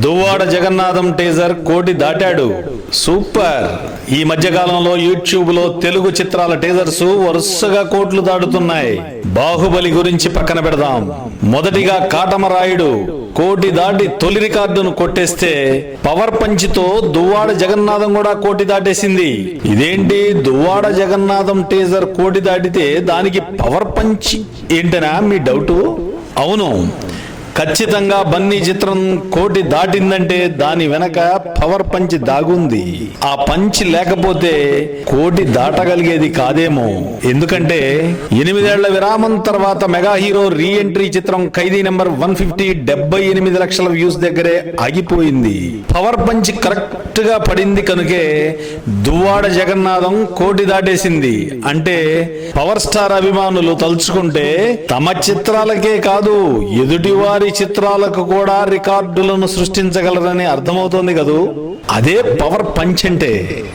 Duvvada Jagannatham teaser కోటి దాటాడు. Super. ఈ మధ్య కాలంలో యూట్యూబ్లో తెలుగు చిత్రాల టేజర్స్ వరుసగా కోట్లు దాటుతున్నాయి. బాహుబలి గురించి పక్కన పెడదాం. మొదటిగా కాటమరాయుడు. కోటి దాటి తొలి రికార్డును కొట్టేస్తే పవర్ పంచితో దువ్వాడ జగన్నాథం కూడా కోటి దాటేసింది. ఇదేంటి? దువ్వాడ జగన్నాథం టీజర్ కోటి దాటితే దానికి పవర్ పంచ్ ఏంటనా మీ డౌటు? అవును. ఖచ్చితంగా బన్నీ చిత్రం కోటి దాటిందంటే దాని వెనక పవర్ పంచ్ దాగుంది. ఆ పంచ్ లేకపోతే కోటి దాటగలిగేది కాదేమో. ఎందుకంటే ఎనిమిదేళ్ళ విరామం తర్వాత మెగా హీరో రీ ఎంట్రీ చిత్రం ఖైదీ నెంబర్ వన్ ఫిఫ్టీ డెబ్బై ఎనిమిది లక్షల వ్యూస్ దగ్గరే ఆగిపోయింది. పవర్ పంచ్ కరెక్ట్గా పడింది కనుకే దువ్వాడ జగన్నాథం కోటి దాటేసింది. అంటే పవర్ స్టార్ అభిమానులు తలుచుకుంటే తమ చిత్రాలకే కాదు ఎదుటివారి చిత్రాలకు కూడా రికార్డులను సృష్టించగలరని అర్థమవుతోంది కదూ? అదే పవర్ పంచ్ అంటే.